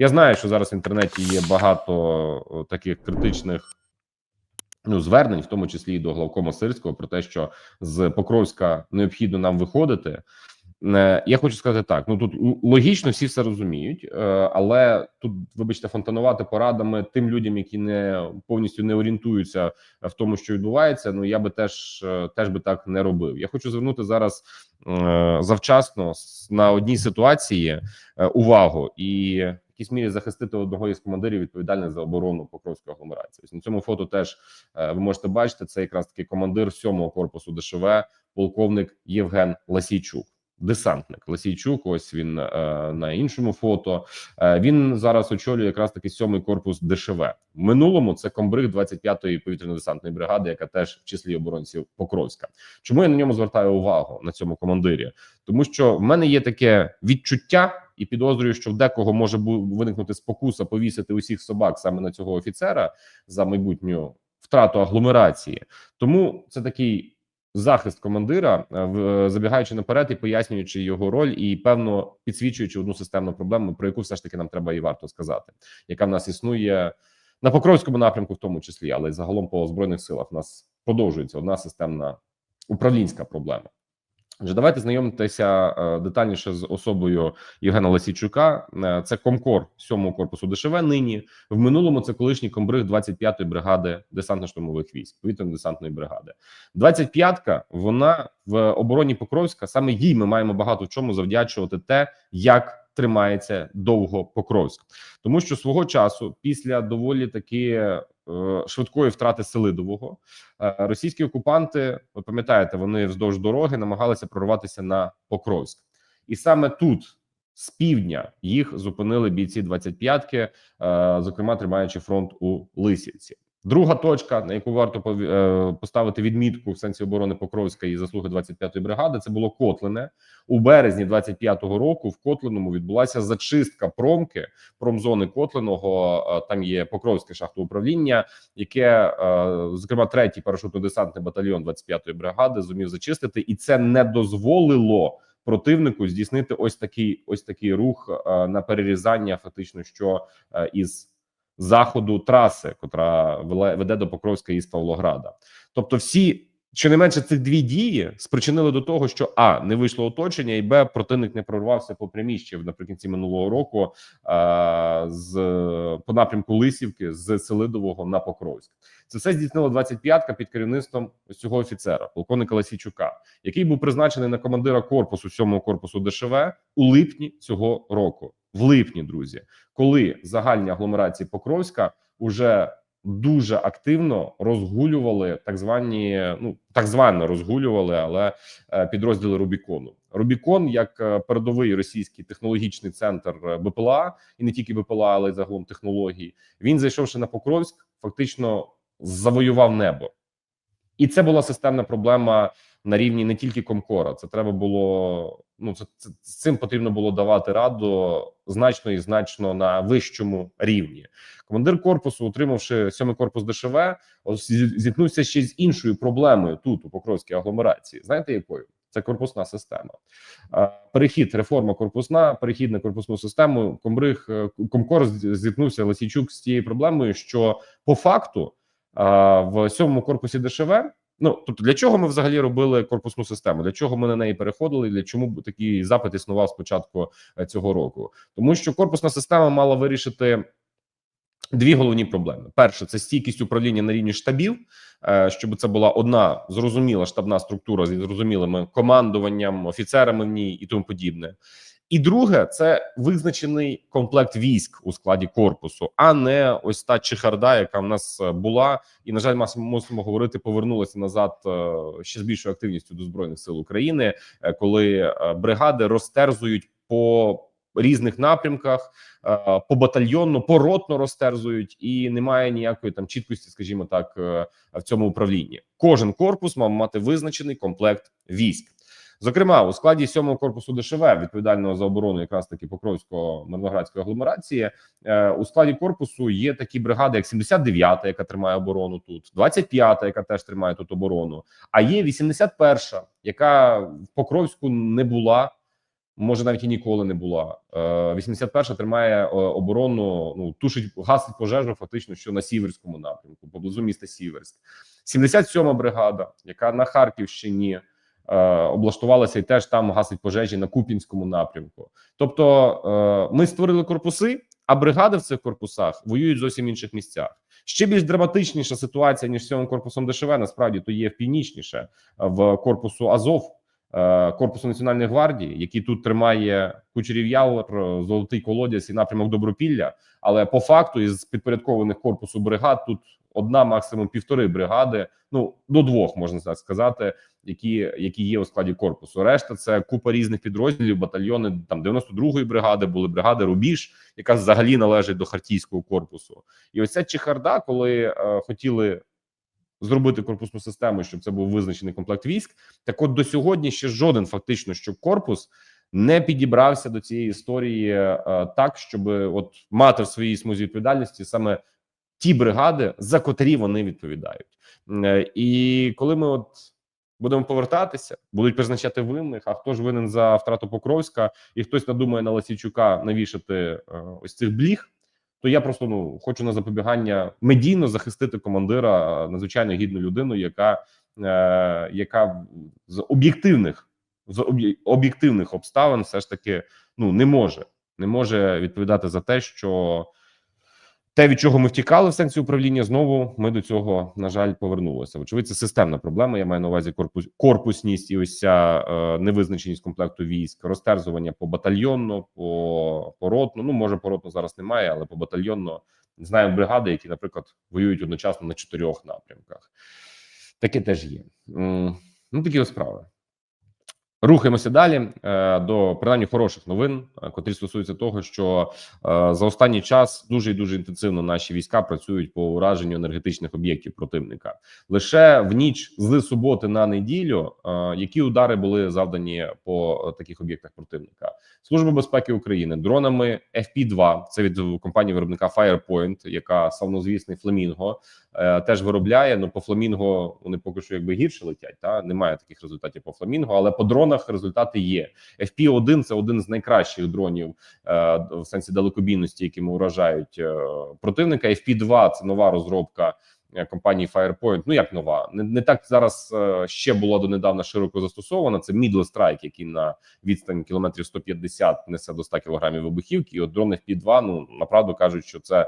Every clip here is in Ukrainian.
Я знаю, що зараз в інтернеті є багато таких критичних. Ну, звернень, в тому числі і до главкома Сирського, про те, що з Покровська необхідно нам виходити. Е, Я хочу сказати так: ну тут логічно всі все розуміють, е, але тут, вибачте, фонтанувати порадами тим людям, які не повністю не орієнтуються в тому, що відбувається. Ну я би теж е, теж би так не робив. Я хочу звернути зараз завчасно на одній ситуації увагу і якійсь мірі захистити одного із командирів відповідальних за оборону Покровської агломерації. Ось на цьому фото теж е, ви можете бачити. Це якраз таки командир 7-го корпусу ДШВ, полковник Євген Ласійчук. Десантник Ласійчук, ось він е, на іншому фото. Е, він зараз очолює якраз таки сьомий корпус ДШВ. В минулому це комбриг 25-ї повітряно-десантної бригади, яка теж в числі оборонців Покровська. Чому я на ньому звертаю увагу на цьому командирі? Тому що в мене є таке відчуття, і підозрюю, що в декого може виникнути спокуса повісити усіх собак саме на цього офіцера за майбутню втрату агломерації. Тому це такий захист командира, е, забігаючи наперед і пояснюючи його роль, і певно підсвічуючи одну системну проблему, про яку все ж таки нам треба і варто сказати, яка в нас існує на Покровському напрямку, в тому числі, але й загалом по збройних силах. в нас продовжується одна системна управлінська проблема. Отже, давайте знайомитися е, детальніше з особою Євгена Лисійчука. Е, Це комкор 7-го корпусу ДШВ нині. В минулому це колишній комбриг 25-ї бригади десантно-штурмових військ, повітряно-десантної бригади. 25-ка, вона в обороні Покровська. Саме їй ми маємо багато в чому завдячувати те, як тримається довго Покровськ, тому що свого часу, після доволі таки швидкої втрати Селидового, е, російські окупанти, ви пам'ятаєте, вони вздовж дороги намагалися прорватися на Покровськ, і саме тут. З півдня їх зупинили бійці 25-ки, е, зокрема тримаючи фронт у Лисівці. Друга точка, на яку варто е, поставити відмітку в сенсі оборони Покровська і заслуги 25-ї бригади, це було Котлине у березні 25-го року. В Котлиному відбулася зачистка промки промзони Котлиного. Е, Там є Покровське шахтове управління, яке е, зокрема третій парашютно-десантний батальйон 25-ї бригади зумів зачистити, і це не дозволило противнику здійснити ось такий ось такий рух на перерізання, фактично, що із заходу траси, котра веде до Покровська із Павлограда. Тобто, всі щонайменше цих дві дії спричинили до того, що а не вийшло оточення, і б противник не прорвався по прямій наприкінці минулого року е, з по напрямку Лисівки з Селидового на Покровськ. Це все здійснила 25-ка під керівництвом цього офіцера, полковника Ласійчука, який був призначений на командира корпусу 7-го корпусу ДШВ у липні цього року. В липні, друзі, коли загальні агломерації Покровська уже дуже активно розгулювали так звані, ну так звано розгулювали, але е, підрозділи Рубікону. Рубікон, як е, передовий російський технологічний центр е, БПЛА, і не тільки БПЛА, але й загалом технологій. Він зайшовши на Покровськ, фактично завоював небо, і це була системна проблема на рівні не тільки Комкора. Це треба було. Ну це, це з цим потрібно було давати раду значно і значно на вищому рівні. Командир корпусу, отримавши сьомий корпус ДШВ, зіткнувся ще з іншою проблемою тут у Покровській агломерації. Знаєте якою? Це корпусна система. Перехід, реформа корпусна, перехід на корпусну систему. Комбриг е, Комкор зіткнувся Лисійчук з тією проблемою, що по факту в сьомому корпусі ДШВ. Ну тобто, для чого ми взагалі робили корпусну систему? Для чого ми на неї переходили? Для чому такий запит існував з початку е, цього року? Тому що корпусна система мала вирішити дві головні проблеми: перше це стійкість управління на рівні штабів, е, щоб це була одна зрозуміла штабна структура зі зрозумілими командуванням, офіцерами в ній і тому подібне. І друге, це визначений комплект військ у складі корпусу, а не ось та чехарда, яка в нас е, була, і на жаль, ми мусимо говорити, повернулася назад е, ще з більшою активністю до збройних сил України, е, коли бригади розтерзують по різних напрямках, по батальйонно, поротно розтерзують, і немає ніякої там чіткості, скажімо так, в цьому управлінні. Кожен корпус мав мати визначений комплект військ. Зокрема, у складі 7-го корпусу ДШВ, відповідального за оборону якраз таки Покровського мирноградської агломерації, е, у складі корпусу є такі бригади, як 79-та, яка тримає оборону тут, 25-та, яка теж тримає тут оборону. А є 81-ша, яка в Покровську не була. може навіть і ніколи не була. Е, 81-ша тримає е, оборону, ну тушить гасить пожежу, фактично, що на сіверському напрямку, поблизу міста Сіверськ. 77-ма бригада, яка на Харківщині е, облаштувалася і теж там гасить пожежі на Купінському напрямку. Тобто, е, ми створили корпуси, а бригади в цих корпусах воюють зовсім інших місцях. Ще більш драматичніша ситуація ніж з корпусом ДШВ, насправді то є північніше в корпусу Азов. Е, Корпусу національної гвардії, який тут тримає Кучерів Явор, е, Золотий Колодязь і напрямок Добропілля. Але по факту із підпорядкованих корпусу бригад тут одна, максимум півтори бригади. Ну до двох можна так сказати, які які є у складі корпусу. Решта це купа різних підрозділів, батальйони там 92-ї бригади, були бригади Рубіж, яка взагалі належить до хартійського корпусу. І ось ця чехарда, коли е, хотіли зробити корпусну систему, щоб це був визначений комплект військ. Так, от до сьогодні ще жоден фактично, що корпус не підібрався до цієї історії е, так, щоб от мати в своїй смузі відповідальності саме ті бригади, за котрі вони відповідають. Е, І коли ми от будемо повертатися, будуть призначати винних. А хто ж винен за втрату Покровська, і хтось надумає на Ласівчука навішати е, ось цих бліг. То я просто ну хочу на запобігання медійно захистити командира, надзвичайно гідну людину, яка е, яка з об'єктивних з об'єктивних обставин все ж таки ну не може не може відповідати за те, що те, від чого ми втікали в сенсі управління, знову ми до цього на жаль повернулися. Вочевидь, це системна проблема. Я маю на увазі корпус корпусність і ось ця е, невизначеність комплекту військ, розтерзування по батальйонно, по поротно. Ну може поротно зараз немає, але по батальйонно знаємо бригади, які, наприклад, воюють одночасно на чотирьох напрямках. Таке теж є. Ну такі справи. Рухаємося далі е, до принаймні хороших новин, е, котрі стосуються того, що е, за останній час дуже і дуже інтенсивно наші війська працюють по ураженню енергетичних об'єктів противника. Лише в ніч з суботи на неділю, які удари були завдані по таких об'єктах противника. Служба безпеки України дронами FP2, це від компанії виробника Firepoint, яка славнозвісний Фламінго теж виробляє. Ну по Фламінго вони поки що якби гірше летять. Та немає таких результатів по Фламінго, але по дронах результати є. FP1 – це один з найкращих дронів е, в сенсі далекобійності, якими уражають е, противника. FP2 – це нова розробка. Е, Компанії Firepoint, ну як нова, не, не так зараз е, ще була донедавна широко застосована. Це Middle Strike, який на відстань кілометрів 150 несе до 100 кілограмів вибухівки. І от дрони FP2, ну направду кажуть, що це е,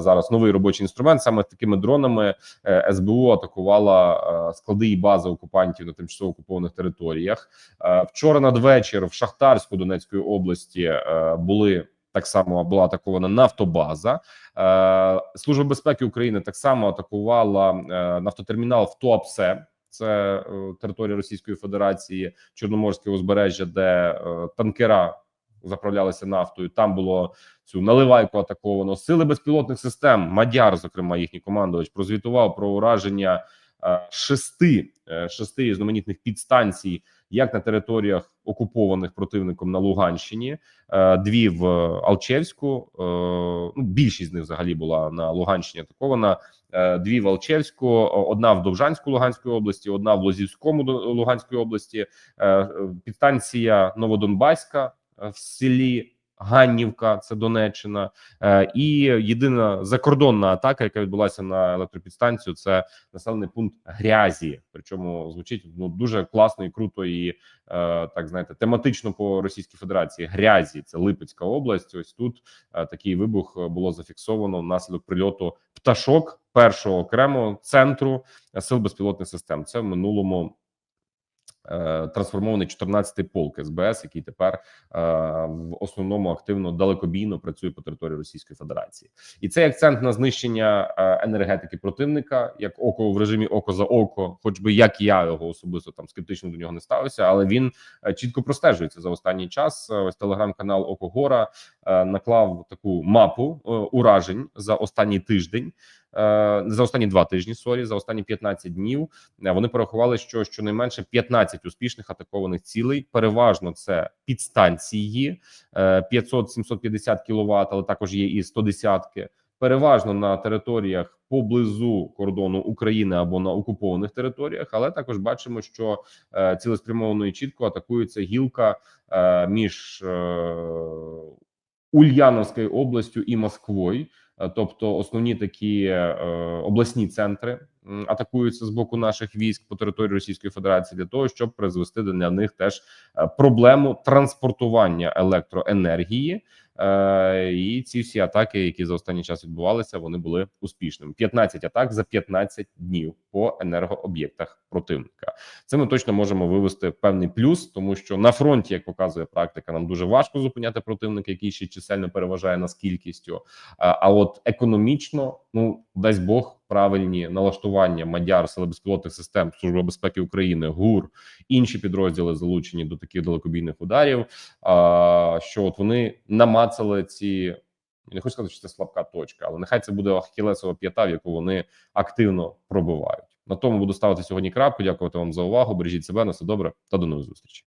зараз новий робочий інструмент. Саме такими дронами е, СБУ атакувала е, склади і бази окупантів на тимчасово окупованих територіях. Е, Вчора надвечір в Шахтарську Донецької області е, були. Так само була атакована нафтобаза. Е, Служба безпеки України так само атакувала е, нафтотермінал в Туапсе. Це е, територія Російської Федерації, Чорноморське узбережжя, де танкера заправлялися нафтою. Там було цю наливайку атаковано. Сили безпілотних систем. Мадяр, зокрема, їхній командувач, прозвітував про ураження шести шести різноманітних підстанцій, як на територіях окупованих противником на Луганщині, е, дві в Алчевську. е, Ну, більшість з них взагалі була на Луганщині атакована. е, Дві в Алчевську, одна в Довжанську Луганської області, одна в Лозівському Луганської області. Підстанція Новодонбаська в селі Ганнівка, це Донеччина, Е, і єдина закордонна атака, яка відбулася на електропідстанцію, це населений пункт грязі. Причому звучить ну дуже класно і круто, і е, так знаєте, тематично по Російській Федерації. Грязі це Липецька область. Ось тут е, такий вибух було зафіксовано внаслідок прильоту пташок першого окремого центру сил безпілотних систем. Це в минулому. Е, Трансформований 14-й полк СБС, який тепер е, в основному активно далекобійно працює по території Російської Федерації, і цей акцент на знищення е, енергетики противника, як око в режимі око за око, хоч би як я його особисто там скептично до нього не ставився, але він чітко простежується за останній час. Ось телеграм-канал Око Гора наклав таку мапу уражень за останній тиждень. Е, За останні два тижні, сорі, за останні 15 днів Е, вони порахували, що щонайменше 15 успішних атакованих цілей. Переважно це підстанції е, 500-750 кВт, але також є і 110-ки. переважно на територіях поблизу кордону України або на окупованих територіях, але також бачимо, що е, цілеспрямовано і чітко атакується гілка е, між е, Ульяновською областю і Москвою. Тобто основні такі е, обласні центри атакуються з боку наших військ по території Російської Федерації для того, щоб призвести для них теж е, проблему транспортування електроенергії. Е, і ці всі атаки, які за останній час відбувалися, вони були успішними. 15 атак за 15 днів по енергооб'єктах противника. Це ми точно можемо вивести певний плюс, тому що на фронті, як показує практика, нам дуже важко зупиняти противника, який ще чисельно переважає нас кількістю. А, а от економічно, ну дасть Бог. Правильні налаштування мадяр сили безпілотних систем Служба безпеки України, ГУР інші підрозділи залучені до таких далекобійних ударів. А, що от вони намацали ці не хочу сказати, що це слабка точка, але нехай це буде ахілесова п'ята, в яку вони активно пробивають. На тому буду ставити сьогодні крапку. Дякувати вам за увагу. Бережіть себе на все добре та до нових зустрічей.